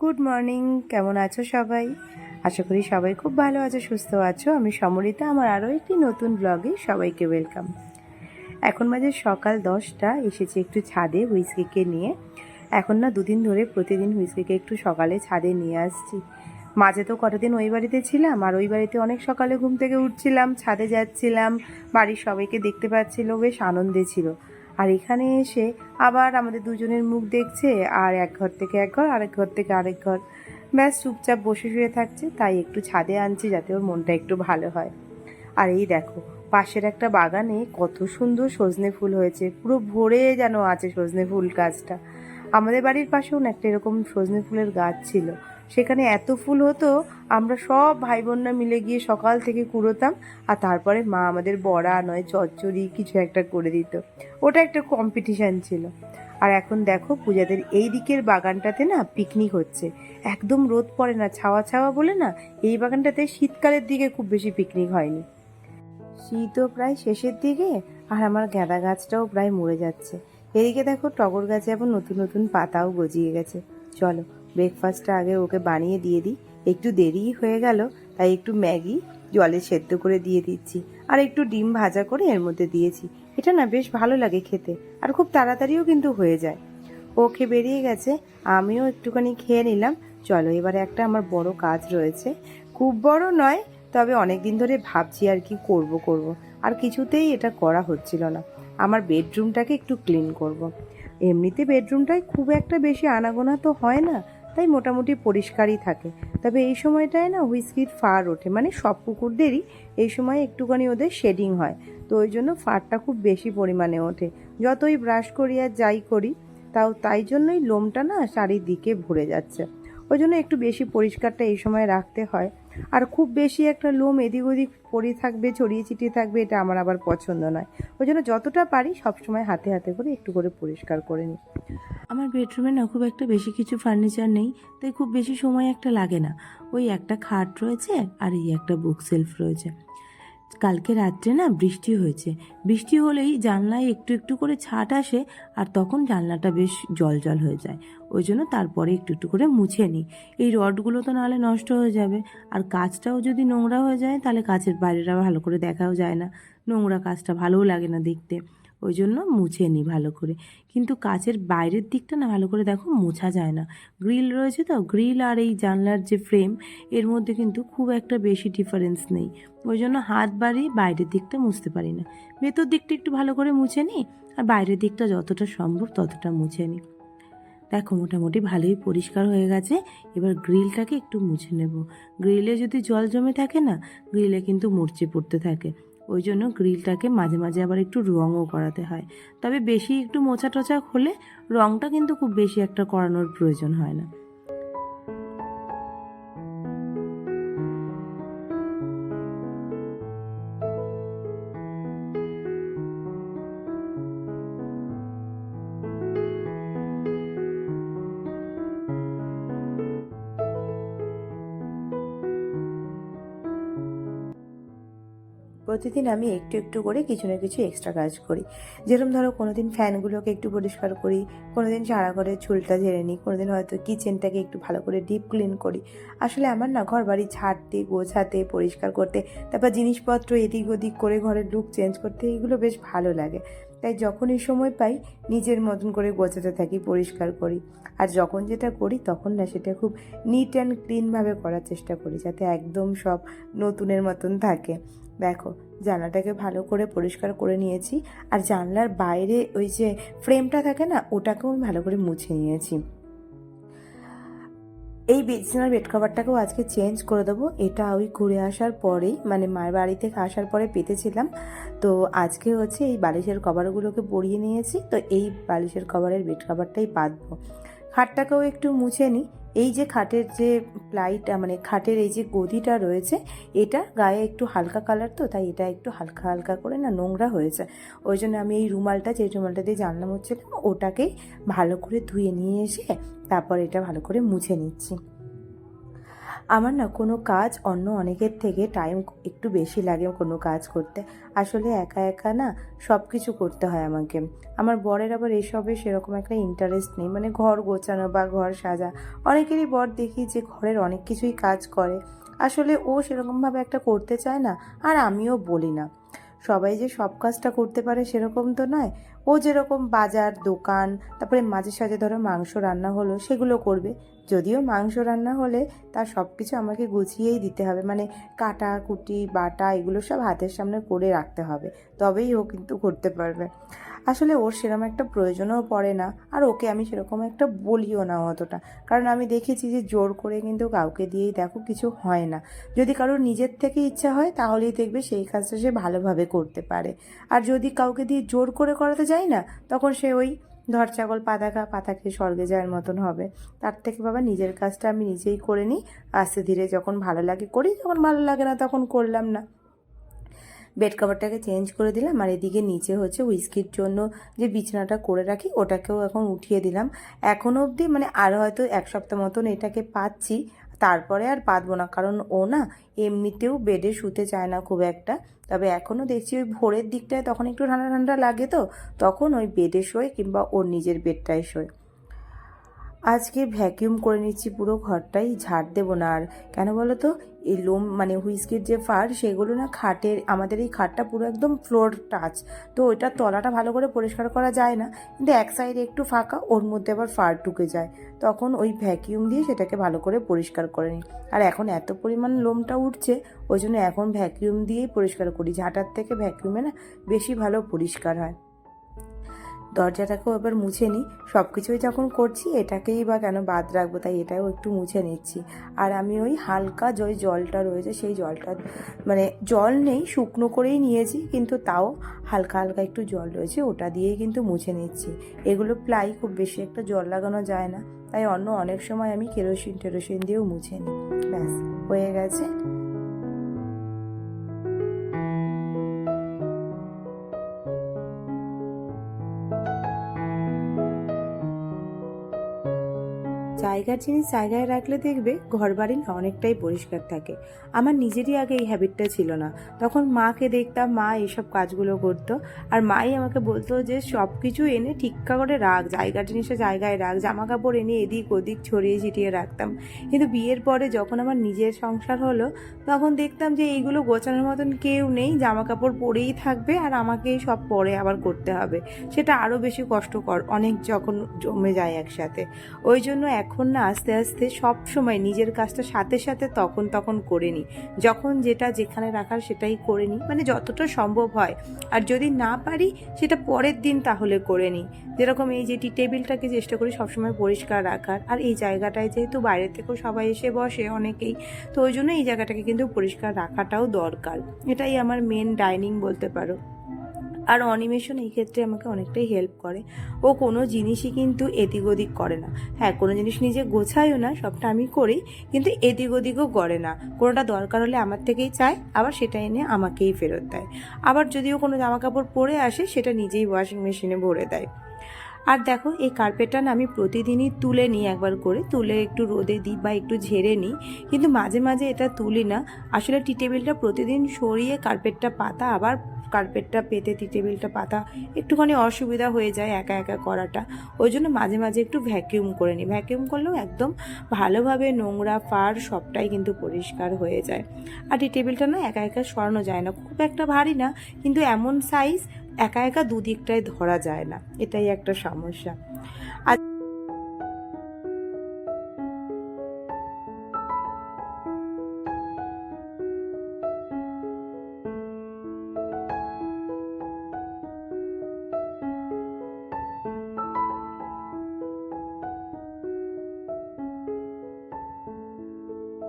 Good morning কেমন আছো সবাই? আশা করি সবাই খুব ভালো আছো, সুস্থ আছো। আমি সমরিতা, আমার আরও একটি নতুন ব্লগে সবাইকে ওয়েলকাম এখন মাঝে সকাল দশটা, এসেছি একটু ছাদে হুইস্কিকে নিয়ে। এখন না দুদিন ধরে প্রতিদিন হুইস্কিকে একটু সকালে ছাদে নিয়ে আসছি। মাঝে তো কতদিন ওই বাড়িতে ছিলাম, আর ওই বাড়িতে অনেক সকালে ঘুম থেকে উঠছিলাম, ছাদে যাচ্ছিলাম, বাড়ির সবাইকে দেখতে পাচ্ছিল, বেশ আনন্দে ছিল। আর এখানে এসে আবার আমাদের দুজনের মুখ দেখছে, আর এক ঘর থেকে এক ঘর, আরেক ঘর থেকে আরেক ঘর। ব্যাস, চুপচাপ বসে শুয়ে থাকছে, তাই একটু ছাদে আনছি যাতে ওর মনটা একটু ভালো হয়। আর এই দেখো, পাশের একটা বাগানে কত সুন্দর সজনে ফুল হয়েছে, পুরো ভরে যেন আছে সজনে ফুল গাছটা। আমাদের বাড়ির পাশেও না একটা এরকম সজনে ফুলের গাছ ছিল। সেখানে এত ফুল হতো আমরা সব ভাই বোনরা মিলে গিয়ে সকাল থেকে কুড়োতাম, আর তারপরে মা আমাদের বড়া নয়, চচ্চড়ি কিছু একটা করে দিত। ওটা একটা কম্পিটিশান ছিল। আর এখন দেখো, পূজাদের এই দিকের বাগানটাতে না পিকনিক হচ্ছে। একদম রোদ পড়ে না, ছাওয়া ছাওয়া বলে না, এই বাগানটাতে শীতকালের দিকে খুব বেশি পিকনিক হয়নি। শীতও প্রায় শেষের দিকে, আর আমার গাঁদা গাছটাও প্রায় মরে যাচ্ছে। এদিকে দেখো, টগর গাছে আবার নতুন নতুন পাতাও গজিয়ে গেছে। চলো ব্রেকফাস্টটা আগে ওকে বানিয়ে দিয়ে দিই। একটু দেরি হয়ে গেল, তাই একটু ম্যাগি জলে সেদ্ধ করে দিয়ে দিচ্ছি। আর একটু ডিম ভাজা করে এর মধ্যে দিয়েছি। এটা না বেশ ভালো লাগে খেতে, আর খুব তাড়াতাড়িও কিন্তু হয়ে যায়। ও ওকে বেরিয়ে গেছে, আমিও একটুখানি খেয়ে নিলাম। চলো এবারে একটা আমার বড় কাজ রয়েছে। খুব বড় নয়, তবে অনেক দিন ধরে ভাবছি আর কি করব করব, আর কিছুতেই এটা করা হচ্ছিল না। আমার বেডরুমটাকে একটু ক্লিন করব। এমনিতে বেডরুমটায় খুব একটা বেশি আনাগোনা তো হয় না তাই মোটামুটি পরিষ্কারই থাকে। তবে এই সময়টায় না হুইস্কির ফার ওঠে। মানে সব কুকুরদেরই এই সময় একটুখানি ওদের শেডিং হয়। তো ওই জন্য ফারটা খুব বেশি পরিমাণে ওঠে। যতই ব্রাশ করি আর যাই করি, তাও তাই জন্যই লোমটা না চারিদিকে ভরে যাচ্ছে। ওই জন্য একটু বেশি পরিষ্কারটা এই সময় রাখতে হয়। আর খুব বেশি একটা লোম এদিক ওদিক পড়ে থাকবে, ছড়িয়ে ছিটিয়ে থাকবে, এটা আমার আবার পছন্দ নয়। ওই জন্য যতটা পারি সবসময় হাতে হাতে করে একটু করে পরিষ্কার করে নিই। আমার বেডরুমে না খুব একটা বেশি কিছু ফার্নিচার নেই, তাই খুব বেশি সময় একটা লাগে না। ওই একটা খাট রয়েছে আর এই একটা বুক সেলফ রয়েছে। কালকে রাত্রে না বৃষ্টি হয়েছে। বৃষ্টি হলেই জানলায় একটু একটু করে ছাট আসে আর তখন জানলাটা বেশ জল জল হয়ে যায়। ওই জন্য তারপরে একটু একটু করে মুছে নিই। এই রডগুলো তো নাহলে নষ্ট হয়ে যাবে। আর কাজটাও যদি নোংরা হয়ে যায় তাহলে কাছের বাইরেটা ভালো করে দেখাও যায় না। নোংরা কাজটা ভালোও লাগে না দেখতে। ওই জন্য মুছে নিই ভালো করে। কিন্তু কাচের বাইরের দিকটা না ভালো করে দেখো মোছা যায় না। গ্রিল রয়েছে তো, গ্রিল আর এই জানলার যে ফ্রেম, এর মধ্যে কিন্তু খুব একটা বেশি ডিফারেন্স নেই। ওই জন্য হাত বাড়িয়ে বাইরের দিকটা মুছতে পারি না। ভেতর দিকটা একটু ভালো করে মুছে নিই আর বাইরের দিকটা যতটা সম্ভব ততটা মুছে নিই দেখো মোটামুটি ভালোই পরিষ্কার হয়ে গেছে, এবার গ্রিলটাকে একটু মুছে নেব। গ্রিলে যদি জল জমে থাকে না, গ্রিলে কিন্তু মরচে পড়তে থাকে। ওই জন্য গ্রিলটাকে মাঝে মাঝে আবার একটু রঙও করাতে হয়। তবে বেশি একটু মোছা টোচা হলে রঙটা কিন্তু খুব বেশি একটা করানোর প্রয়োজন হয় না। প্রতিদিন আমি একটু একটু করে কিছু না কিছু এক্সট্রা কাজ করি। যেরকম ধরো কোনো দিন ফ্যানগুলোকে একটু পরিষ্কার করি কোনো দিন সারা ঘরে চুলটা ঝেড়ে নিই কোনো দিন হয়তো কিচেনটাকে একটু ভালো করে ডিপ ক্লিন করি। আসলে আমার না ঘর বাড়ি ছাড়তে, গোছাতে, পরিষ্কার করতে, তারপর জিনিসপত্র এদিক ওদিক করে ঘরের লুক চেঞ্জ করতে এগুলো বেশ ভালো লাগে। তাই যখন এই সময় পাই, নিজের মতন করে গোছাতে থাকি, পরিষ্কার করি। আর যখন যেটা করি, তখন না সেটা খুব নিট অ্যান্ড ক্লিনভাবে করার চেষ্টা করি, যাতে একদম সব নতুনের মতন থাকে। দেখো, জানলাটাকে ভালো করে পরিষ্কার করে নিয়েছি আর জানলার বাইরে ওই যে ফ্রেমটা থাকে না, ওটাকেও আমি ভালো করে মুছে নিয়েছি। এই বিছানার বেড কভারটাকেও আজকে চেঞ্জ করে দেবো। এটা ওই ঘুরে আসার পরেই মানে মায়ের বাড়ি থেকে আসার পরে পেতেছিলাম। তো আজকে হচ্ছে এই বালিশের কভারগুলোকে পরিয়ে নিয়েছি। তো এই বালিশের কভারের বেড কভারটাই বাঁধবো। খাটটাকেও একটু মুছে নিই এই যে খাটের যে প্লাইটা মানে খাটের এই যে গদিটা রয়েছে, এটা গায়ে একটু হালকা কালার তো, তাই এটা একটু হালকা হালকা করে না নোংরা হয়েছে। ওই জন্য আমি এই রুমালটা, যে রুমালটা দিয়ে জানলাম হচ্ছিলাম ওটাকেই ভালো করে ধুয়ে নিয়ে এসে তারপর এটা ভালো করে মুছে নিচ্ছি। আমার না কোনো কাজ অন্য অনেকের থেকে টাইম একটু বেশি লাগে কোনো কাজ করতে। আসলে একা একা না সব কিছু করতে হয় আমাকে। আমার বরের আবার এসবে সেরকম একটা ইন্টারেস্ট নেই। মানে ঘর গোছানো বা ঘর সাজা। অনেকেরই বর দেখি যে ঘরের অনেক কিছুই কাজ করে। আসলে ও সেরকমভাবে একটা করতে চায় না, আর আমিও বলি না। সবাই যে সব কাজটা করতে পারে সেরকম তো নয়। ও যেরকম বাজার, দোকান, তারপরে মাঝে সাঝে ধরো মাংস রান্না হলো, সেগুলো করবে। যদিও মাংস রান্না হলে তার সব কিছু আমাকে গুছিয়েই দিতে হবে। মানে কাটা, কুটি, বাটা, এগুলো সব হাতের সামনে করে রাখতে হবে। তবেই ও কিন্তু করতে পারবে। আসলে ওর সেরকম একটা প্রয়োজনও পড়ে না, আর ওকে আমি সেরকম একটা বলিও না অতটা। কারণ আমি দেখেছি যে জোর করে কিন্তু কাউকে দিয়েই দেখো কিছু হয় না। যদি কারোর নিজের থেকে ইচ্ছা হয়, তাহলেই দেখবে সেই কাজটা সে ভালোভাবে করতে পারে। আর যদি কাউকে দিয়ে জোর করে করাতে যায় না, তখন সে ওই ধর ছাগল পাতা খা, পাতা খেয়ে স্বর্গে যাওয়ার মতন হবে। তার থেকে বাবা নিজের কাজটা আমি নিজেই করে নিই, আস্তে ধীরে যখন ভালো লাগে করি, যখন ভালো লাগে না তখন করলাম না। বেড কভারটাকে চেঞ্জ করে দিলাম আর এদিকে নিচে হচ্ছে উইস্কির জন্য যে বিছানাটা করে রাখি, ওটাকেও এখন উঠিয়ে দিলাম। এখনও অবধি মানে আর হয়তো এক সপ্তাহ মতন এটাকে পাচ্ছি, তারপরে আর পাতবো না। কারণ ও না এমনিতেও বেডে শুতে চায় না খুব একটা। তবে এখনও দেখছি ওই ভোরের দিকটায় তখন একটু ঠান্ডা ঠান্ডা লাগে তো, তখন ওই বেডে শোয় কিংবা ওর নিজের বেডটায় শোয়। আজকে ভ্যাকিউম করে নিচ্ছি পুরো ঘরটাই, ঝাড় দেবো না আর। কেন বলো তো? এই লোম মানে হুইস্কির যে ফার, সেগুলো না খাটের, আমাদের এই খাটটা পুরো একদম ফ্লোর টাচ তো ওইটার তলাটা ভালো করে পরিষ্কার করা যায় না। কিন্তু এক সাইডে একটু ফাঁকা, ওর মধ্যে আবার ফার ঢুকে যায়। তখন ওই ভ্যাকিউম দিয়ে সেটাকে ভালো করে পরিষ্কার করে নিই। আর এখন এত পরিমাণ লোমটা উঠছে, ওই জন্য এখন ভ্যাকিউম দিয়েই পরিষ্কার করি। ঝাঁটার থেকে ভ্যাকিউমে না বেশি ভালো পরিষ্কার হয়। দরজাটাকেও এবার মুছে নিই। সব কিছুই যখন করছি, এটাকেই বা কেন বাদ রাখব তাই এটাও একটু মুছে নিচ্ছি। আর আমি ওই হালকা যে জলটা রয়েছে, সেই জলটা মানে জল নেই, শুকনো করেই নিয়েছি, কিন্তু তাও হালকা হালকা একটু জল রয়েছে, ওটা দিয়েই কিন্তু মুছে নিচ্ছি। এগুলো প্লাই খুব বেশি একটা জল লাগানো যায় না। তাই অন্য অনেক সময় আমি কেরোসিন টেরোসিন দিয়েও মুছে নিই। ব্যাস, হয়ে গেছে। জায়গার জিনিস জায়গায় রাখলে দেখবে ঘর বাড়ি অনেকটাই পরিষ্কার থাকে। আমার নিজেরই আগে এই হ্যাবিটটা ছিল না। তখন মাকে দেখতাম, মা এইসব কাজগুলো করতো আর মাই আমাকে বলতো যে সব কিছু এনে ঠিকঠাক করে রাখ, জায়গার জিনিসটা জায়গায় রাখ জামা কাপড় এনে এদিক ওদিক ছড়িয়ে ছিটিয়ে রাখতাম। কিন্তু বিয়ের পরে যখন আমার নিজের সংসার হলো, তখন দেখতাম যে এইগুলো গোছানোর মতন কেউ নেই জামা কাপড় পরেই থাকবে আর আমাকেই সব পরে আবার করতে হবে। সেটা আরও বেশি কষ্টকর, অনেক যখন জমে যায় একসাথে। ওই জন্য এখন না আস্তে আস্তে সব সময় নিজের কাজটা সাথে সাথে তখন তখন করে নিই। যখন যেটা যেখানে রাখার সেটাই করে নিই। মানে যতটা সম্ভব হয়। আর যদি না পারি, সেটা পরের দিন তাহলে করে নিই। যেরকম এই যে টি টেবিলটাকে চেষ্টা করি সবসময় পরিষ্কার রাখার। আর এই জায়গাটায় যেহেতু বাইরে থেকেও সবাই এসে বসে অনেকেই, তো ওই জন্য এই জায়গাটাকে কিন্তু পরিষ্কার রাখাটাও দরকার। এটাই আমার মেন ডাইনিং বলতে পারো। আর অনিমেশন এই ক্ষেত্রে আমাকে অনেকটাই হেল্প করে। ও কোনো জিনিসই কিন্তু এদিক ওদিক করে না। হ্যাঁ কোনো জিনিস নিজে গোছায়ও না, সবটা আমি করি, কিন্তু এদিক ওদিকও করে না। কোনোটা দরকার হলে আমার থেকেই চায়, আবার সেটা এনে আমাকেই ফেরত দেয়। আবার যদিও কোনো জামা কাপড় পরে আসে, সেটা নিজেই ওয়াশিং মেশিনে ভরে দেয়। আর দেখো, এই কার্পেটটা না আমি প্রতিদিনই তুলে নিই একবার করে। তুলে একটু রোদে দিই বা একটু ঝেড়ে নিই। কিন্তু মাঝে মাঝে এটা তুলি না। আসলে টি টেবিলটা প্রতিদিন সরিয়ে কার্পেটটা পাতা, আবার কার্পেটটা পেতে টি টেবিলটা পাতা, একটুখানি অসুবিধা হয়ে যায় একা একা করাটা। ওই জন্য মাঝে মাঝে একটু ভ্যাকিউম করে নিই। ভ্যাকিউম করলেও একদম ভালোভাবে নোংরা, ফার সবটাই কিন্তু পরিষ্কার হয়ে যায়। আর টি টেবিলটা না একা একা সরানো যায় না। খুব একটা ভারী না, কিন্তু এমন সাইজ একা একা দুদিকটায় ধরা যায় না। এটাই একটা সমস্যা। আর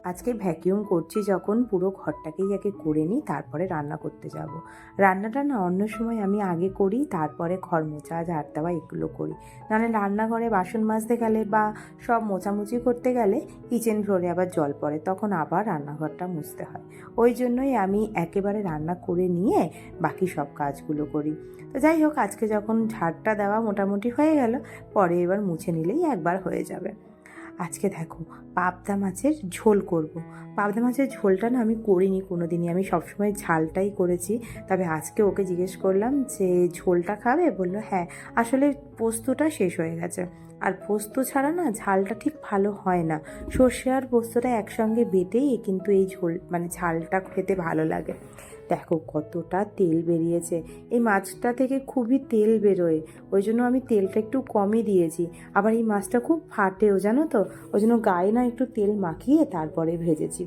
আজকে ভ্যাকিউম করছি যখন পুরো ঘরটাকেই আগে করে নিই, তারপরে রান্না করতে যাব। রান্নাটা না অন্য সময় আমি আগে করি, তারপরে ঘর মোছা, ঝাড় দেওয়া এগুলো করি। নাহলে রান্নাঘরে বাসন মাজতে গেলে বা সব মোছামুছি করতে গেলে কিচেন ফ্লোরে আবার জল পড়ে, তখন আবার রান্নাঘরটা মুছতে হয়। ওই জন্যই আমি একেবারে রান্না করে নিয়ে বাকি সব কাজগুলো করি। তো যাই হোক, আজকে যখন ঝাড়টা দেওয়া মোটামুটি হয়ে গেল, পরে এবার মুছে নিলেই একবার হয়ে যাবে। আজকে দেখো, পাবদা মাছের ঝোল করব। পাবদা মাছের ঝোলটা না আমি করিনি কোনো দিনই আমি সবসময় ঝালটাই করেছি। তবে আজকে ওকে জিজ্ঞেস করলাম যে, ঝোলটা খাবে? বলল হ্যাঁ আসলে পোস্তটা শেষ হয়ে গেছে। আর পোস্ত ছাড়া না ঝালটা ঠিক ভালো হয় না। সর্ষে আর পোস্তটা একসঙ্গে বেটেই কিন্তু এই ঝোল মানে ঝালটা খেতে ভালো লাগে। দেখো কতটা তেল বেরিয়েছে। এই মাছটা থেকে খুবই তেল বেরোয়, ওই জন্য আমি তেলটা একটু কমই দিয়েছি। আবার এই মাছটা খুব ফাটেও, জানো তো? ওই জন্য গায়ে না একটু তেল মাখিয়ে তারপরে ভেজেছি।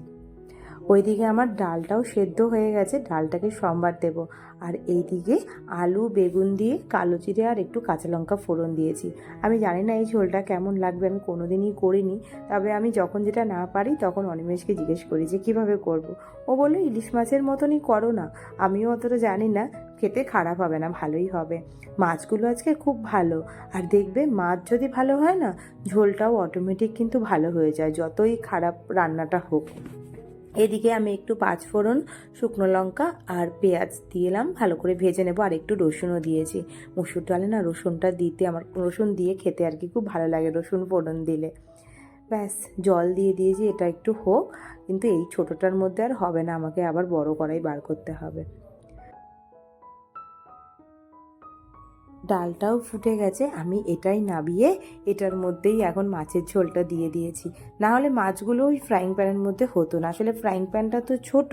ওইদিকে আমার ডালটাও সেদ্ধ হয়ে গেছে, ডালটাকে সোমবার দেব। আর এইদিকে আলু, বেগুন দিয়ে কালো জিরে আর একটু কাঁচা লঙ্কা ফোড়ন দিয়েছি। আমি জানি না এই ঝোলটা কেমন লাগবে, আমি কোনোদিনই করিনি। তবে আমি যখন যেটা না পারি, তখন অনিমেষকে জিজ্ঞেস করি যে, কীভাবে করব। ও বলল, ইলিশ মাছের মতনই করো না। আমিও অতটা জানি না, খেতে খারাপ হবে না, ভালোই হবে। মাছগুলো আজকে খুব ভালো। আর দেখবে, মাছ যদি ভালো হয় না, ঝোলটাও অটোমেটিক কিন্তু ভালো হয়ে যায়, যতই খারাপ রান্নাটা হোক। এদিকে আমি একটু পাঁচফোড়ন শুকনো লঙ্কা আর পেঁয়াজ দিয়েলাম ভালো করে ভেজে নেব। আর একটু রসুনও দিয়েছি। মুসুর ডালে না রসুনটা দিতে আমার রসুন দিয়ে খেতে আর কি খুব ভালো লাগে রসুন ফোড়ন দিলে। ব্যাস, জল দিয়ে দিয়েছি, এটা একটু হোক। কিন্তু এই ছোটোটার মধ্যে আর হবে না। আমাকে আবার বড় করাই বার করতে হবে। ডালটাও ফুটে গেছে, আমি এটাই নাবিয়ে এটার মধ্যেই এখন মাছের ঝোলটা দিয়ে দিয়েছি। না হলে মাছগুলো ওই ফ্রাইং প্যানের মধ্যে হতো না। আসলে ফ্রাইং প্যানটা তো ছোট,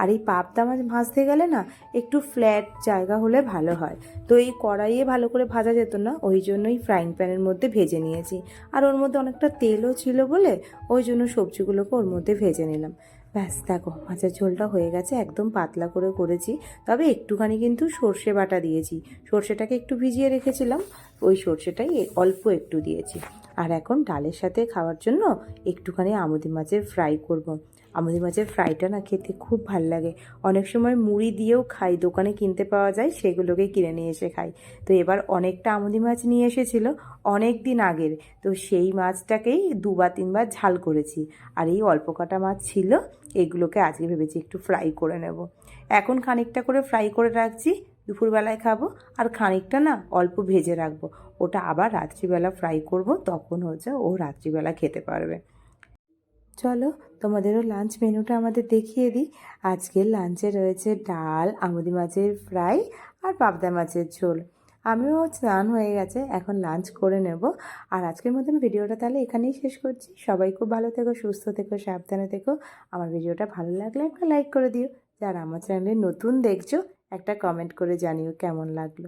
আর এই পাবদা মাছ ভাজতে গেলে না একটু ফ্ল্যাট জায়গা হলে ভালো হয়। তো এই কড়াইয়ে ভালো করে ভাজা যেত না, ওই জন্যই ফ্রাইং প্যানের মধ্যে ভেজে নিয়েছি। আর ওর মধ্যে অনেকটা তেলও ছিল বলে, ওই জন্য সবজিগুলোকে ওর মধ্যে ভেজে নিলাম। ব্যাস, দেখো, মাছের ঝোলটা হয়ে গেছে, একদম পাতলা করে করেছি। তবে একটুখানি কিন্তু সর্ষে বাটা দিয়েছি। সর্ষেটাকে একটু ভিজিয়ে রেখেছিলাম, ওই সর্ষেটাই অল্প একটু দিয়েছি। আর এখন ডালের সাথে খাওয়ার জন্য একটুখানি আমুদি মাছের ফ্রাই করব। আমুদি মাছের ফ্রাইটা না খেতে খুব ভালো লাগে। অনেক সময় মুড়ি দিয়েও খাই, দোকানে কিনতে পাওয়া যায়, সেগুলোকে কিনে নিয়ে এসে খাই। তো এবার অনেকটা আমুদি মাছ নিয়ে এসেছিল অনেক দিন আগের। তো সেই মাছটাকেই দুবার, তিনবার ঝাল করেছি। আর এই অল্প কাটা মাছ ছিল, এগুলোকে আজকে ভেবেছি একটু ফ্রাই করে নেব। এখন খানিকটা করে ফ্রাই করে রাখছি, দুপুরবেলায় খাব, আর খানিকটা না অল্প ভেজে রাখব। ওটা আবার রাত্রিবেলা ফ্রাই করব, তখন হচ্ছে ও রাত্রিবেলা খেতে পারবে। চলো তোমাদেরও লাঞ্চ মেনুটা আমাদের দেখিয়ে দিই। আজকের লাঞ্চে রয়েছে ডাল, আমুদি মাছের ফ্রাই আর পাবদা মাছের ঝোল। আমিও স্নান হয়ে গেছে, এখন লাঞ্চ করে নেব। আর আজকের মতন ভিডিওটা তাহলে এখানেই শেষ করছি। সবাই খুব ভালো থেকো, সুস্থ থেকো, সাবধানে থেকো। আমার ভিডিওটা ভালো লাগলে একটা লাইক করে দিও। যারা আমার চ্যানেলে নতুন দেখছ, একটা কমেন্ট করে জানিও কেমন লাগল।